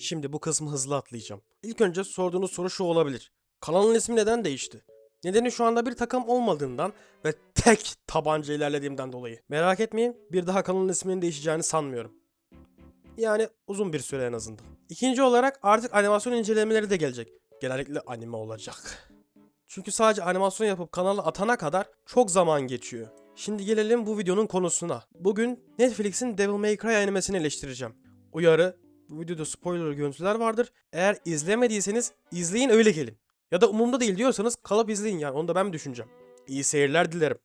Şimdi bu kısmı hızlı atlayacağım. İlk önce sorduğunuz soru şu olabilir. Kanalın ismi neden değişti? Nedeni şu anda bir takım olmadığından ve tek tabanca ilerlediğimden dolayı. Merak etmeyin bir daha kanalın isminin değişeceğini sanmıyorum. Yani uzun bir süre en azından. İkinci olarak artık animasyon incelemeleri de gelecek. Genellikle anime olacak. Çünkü sadece animasyon yapıp kanala atana kadar çok zaman geçiyor. Şimdi gelelim bu videonun konusuna. Bugün Netflix'in Devil May Cry animesini eleştireceğim. Uyarı, bu videoda spoiler görüntüler vardır. Eğer izlemediyseniz izleyin öyle gelin. Ya da umurumda değil diyorsanız kalıp izleyin yani onu da ben düşüneceğim. İyi seyirler dilerim.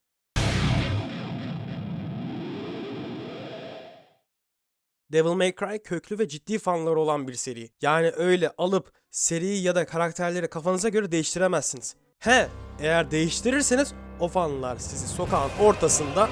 Devil May Cry köklü ve ciddi fanları olan bir seri. Yani öyle alıp seriyi ya da karakterleri kafanıza göre değiştiremezsiniz. He, eğer değiştirirseniz o fanlar sizi sokağın ortasında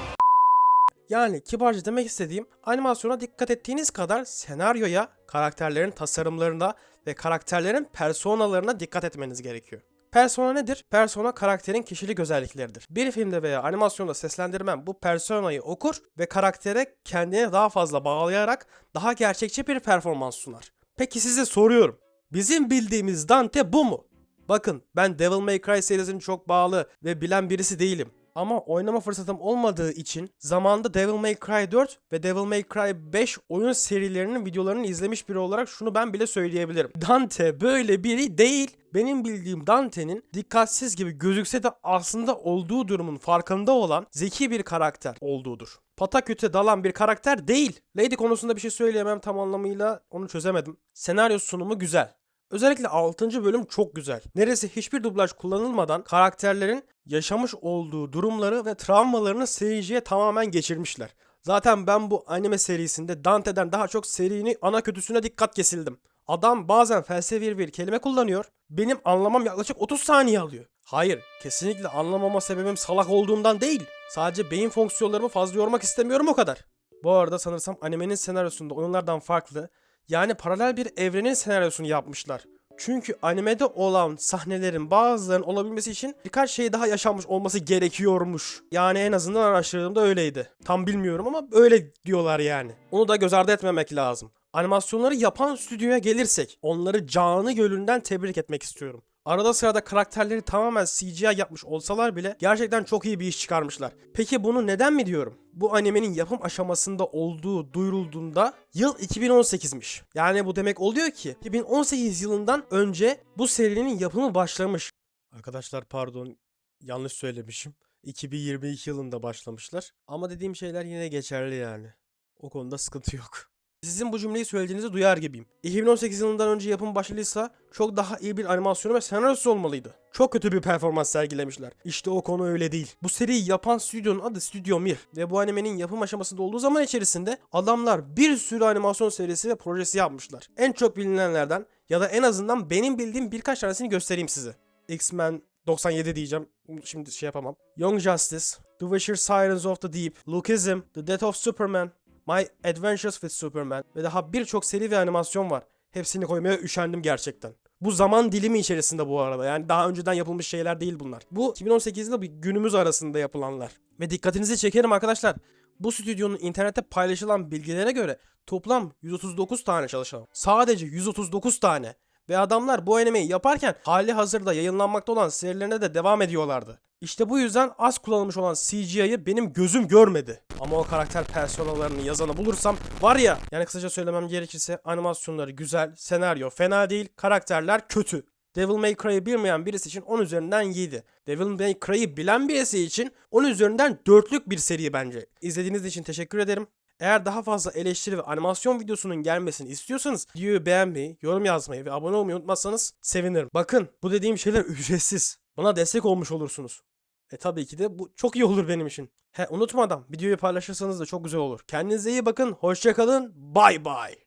yani kibarca demek istediğim animasyona dikkat ettiğiniz kadar senaryoya, karakterlerin tasarımlarına ve karakterlerin personalarına dikkat etmeniz gerekiyor. Persona nedir? Persona karakterin kişilik özellikleridir. Bir filmde veya animasyonda seslendirmen bu personayı okur ve karaktere kendine daha fazla bağlayarak daha gerçekçi bir performans sunar. Peki size soruyorum. Bizim bildiğimiz Dante bu mu? Bakın ben Devil May Cry serisini çok bağlı ve bilen birisi değilim. Ama oynama fırsatım olmadığı için zamanında Devil May Cry 4 ve Devil May Cry 5 oyun serilerinin videolarını izlemiş biri olarak şunu ben bile söyleyebilirim. Dante böyle biri değil. Benim bildiğim Dante'nin dikkatsiz gibi gözükse de aslında olduğu durumun farkında olan zeki bir karakter olduğudur. Pataküte dalan bir karakter değil. Lady konusunda bir şey söyleyemem tam anlamıyla onu çözemedim. Senaryo sunumu güzel. Özellikle 6. bölüm çok güzel. Neresi hiçbir dublaj kullanılmadan karakterlerin yaşamış olduğu durumları ve travmalarını seyirciye tamamen geçirmişler. Zaten ben bu anime serisinde Dante'den daha çok serinin ana kötüsüne dikkat kesildim. Adam bazen felsefi bir kelime kullanıyor. Benim anlamam yaklaşık 30 saniye alıyor. Hayır, kesinlikle anlamama sebebim salak olduğumdan değil. Sadece beyin fonksiyonlarımı fazla yormak istemiyorum o kadar. Bu arada sanırsam animenin senaryosunda oyunlardan farklı yani paralel bir evrenin senaryosunu yapmışlar. Çünkü animede olan sahnelerin bazılarının olabilmesi için birkaç şey daha yaşanmış olması gerekiyormuş. Yani en azından araştırdığımda öyleydi. Tam bilmiyorum ama öyle diyorlar yani. Onu da göz ardı etmemek lazım. Animasyonları yapan stüdyoya gelirsek onları canı gölünden tebrik etmek istiyorum. Arada sırada karakterleri tamamen CGI yapmış olsalar bile gerçekten çok iyi bir iş çıkarmışlar. Peki bunu neden mi diyorum? Bu animenin yapım aşamasında olduğu duyurulduğunda yıl 2018'miş. Yani bu demek oluyor ki 2018 yılından önce bu serinin yapımı başlamış. Arkadaşlar pardon yanlış söylemişim. 2022 yılında başlamışlar. Ama dediğim şeyler yine geçerli yani. O konuda sıkıntı yok. Sizin bu cümleyi söylediğinizi duyar gibiyim. 2018 yılından önce yapım başladıysa çok daha iyi bir animasyonu ve senaryosu olmalıydı. Çok kötü bir performans sergilemişler. İşte o konu öyle değil. Bu seriyi yapan stüdyonun adı Stüdyo Mir ve bu animenin yapım aşamasında olduğu zaman içerisinde adamlar bir sürü animasyon serisi ve projesi yapmışlar. En çok bilinenlerden ya da en azından benim bildiğim birkaç tanesini göstereyim size. X-Men 97 diyeceğim. Şimdi şey yapamam. Young Justice, The Witcher Sirens of the Deep, Lookism, The Death of Superman, My Adventures with Superman ve daha birçok seri ve animasyon var. Hepsini koymaya üşendim gerçekten. Bu zaman dilimi içerisinde bu arada. Yani daha önceden yapılmış şeyler değil bunlar. Bu 2018 ile günümüz arasında yapılanlar. Ve dikkatinizi çekerim arkadaşlar. Bu stüdyonun internette paylaşılan bilgilere göre toplam 139 tane çalışan. Sadece 139 tane. Ve adamlar bu animeyi yaparken hali hazırda yayınlanmakta olan serilerine de devam ediyorlardı. İşte bu yüzden az kullanılmış olan CGI'yi benim gözüm görmedi. Ama o karakter personalarını yazanı bulursam var ya yani kısaca söylemem gerekirse animasyonları güzel, senaryo fena değil, karakterler kötü. Devil May Cry'ı bilmeyen birisi için 10 üzerinden 7. Devil May Cry'ı bilen birisi için 10 üzerinden 4'lük bir seri bence. İzlediğiniz için teşekkür ederim. Eğer daha fazla eleştiri ve animasyon videosunun gelmesini istiyorsanız videoyu beğenmeyi, yorum yazmayı ve abone olmayı unutmazsanız sevinirim. Bakın bu dediğim şeyler ücretsiz. Bana destek olmuş olursunuz. E tabii ki de bu çok iyi olur benim için. He unutmadan videoyu paylaşırsanız da çok güzel olur. Kendinize iyi bakın. Hoşçakalın. Bay bay.